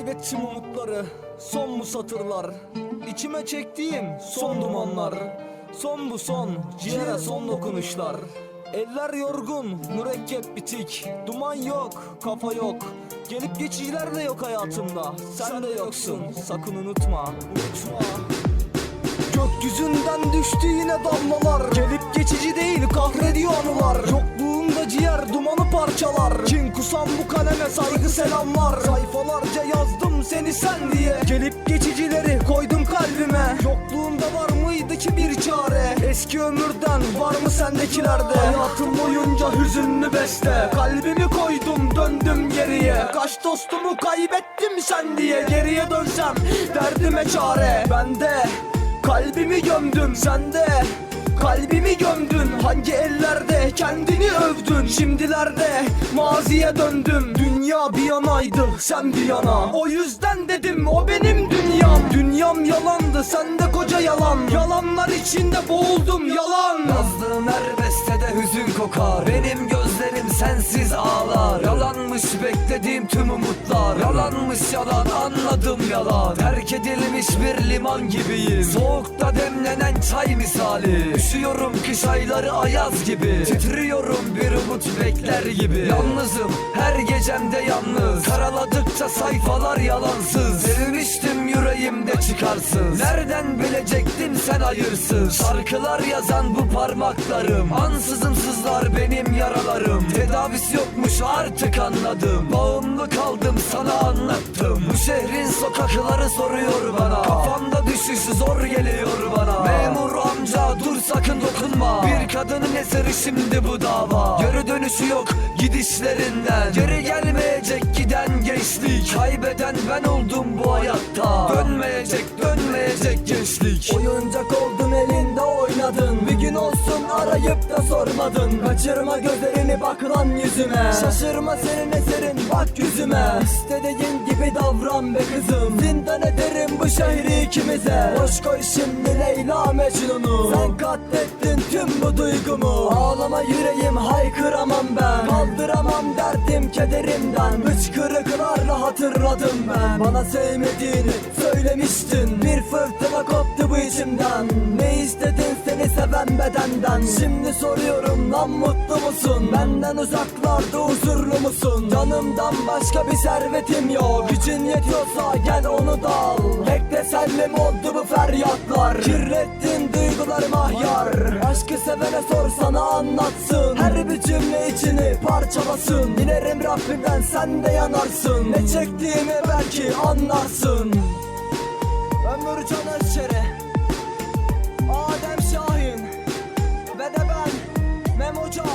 Kaybettim umutları Son bu satırlar. İçime çektiğim son dumanlar Son bu son Ciğere son dokunuşlar. Eller yorgun Mürekkep bitik Duman yok Kafa yok. Gelip geçiciler de yok hayatımda Sen de yoksun Sakın unutma Unutma. Gökyüzünden düştü yine damlalar. Gelip geçici değil kahrediyor anılar. Yokluğunda ciğer dumanı parçalar. Kin kusam bu kaleme saygı selamlar. Sayfalarca yazdım seni sen diye. Gelip geçicileri koydum kalbime. Yokluğunda var mıydı ki bir çare? Eski ömürden var mı sendekilerde? Hayatım boyunca hüzünlü beste. Kalbimi koydum döndüm geriye. Kaç dostumu kaybettim sen diye. Geriye dönsem derdime çare. Ben de Kalbimi gömdüm sende Kalbimi gömdün hangi ellerde kendini övdün? Şimdilerde maziye döndüm Dünya bir yanaydı sen bir yana. O yüzden dedim o benim dünyam. Dünyam yalandı sende koca yalan. Yalanlar içinde boğuldum yalan. Yazdığım her bestede hüzün kokar. Benim gözlerim sensiz ağlar Yalanmış beklediğim tüm umutlar. Yalanmış yalan anladım yalan. Terk edilmiş bir liman gibiyim. Soğukta demlenen çay misali. Üşüyorum kış ayları ayaz gibi. Titriyorum bir umut bekler gibi. Yalnızım her gecemde yalnız. Karaladıkça sayfalar yalansız. Sevmiştim yüreğimde çıkarsız. Nereden bilecektin sen hayırsız. Şarkılar yazan bu parmaklarım. Ansızın sızlar benim yaralarım Tedavisi yokmuş artık anladım. Bağımlı kaldım sana anlattım. Bu şehrin sokakları soruyor bana. Kafamda düşüş zor geliyor bana. Memur amca dur sakın dokunma. Bir kadının eseri şimdi bu dava. Geri dönüşü yok gidişlerinden. Geri gelmeyecek giden gençlik. Kaybeden ben oldum bu hayatta. Dönmeyecek dönmeyecek gençlik. Oyuncak oldun arayıp da sormadın. Kaçırma gözlerini bak lan yüzüme. Şaşırma senin eserin bak yüzüme. İstediğin gibi davran be kızım. Zindan ederim bu şehri ikimize. Boş koy şimdi Leyla Mecnun'u. Sen katlettin tüm bu duygumu. Ağlama yüreğim haykıramam ben. Kaldıramam derdim kederimden Hıçkırıklarla hatırladım ben. Bana sevmediğini söylemiştin. Bir fırtına koptu bu içimden. Ne istedin seni seven bedenden? Şimdi soruyorum lan mutlu musun? Benden uzaklarda huzurlu musun? Canımdan başka bir servetim yok. Gücün yetiyorsa gel onu da al. Tek tesellim oldu bu feryatlar? Kirlettin laflar mahyar. Aşkı sevene sor sana anlatsın. Her bir cümle içini parçalasın. Dilerim Rabbimden sen de yanarsın. Ne çektiğimi belki anlarsın. Ömür Can Özçere Adem Şahin Ve de ben Mem Hocam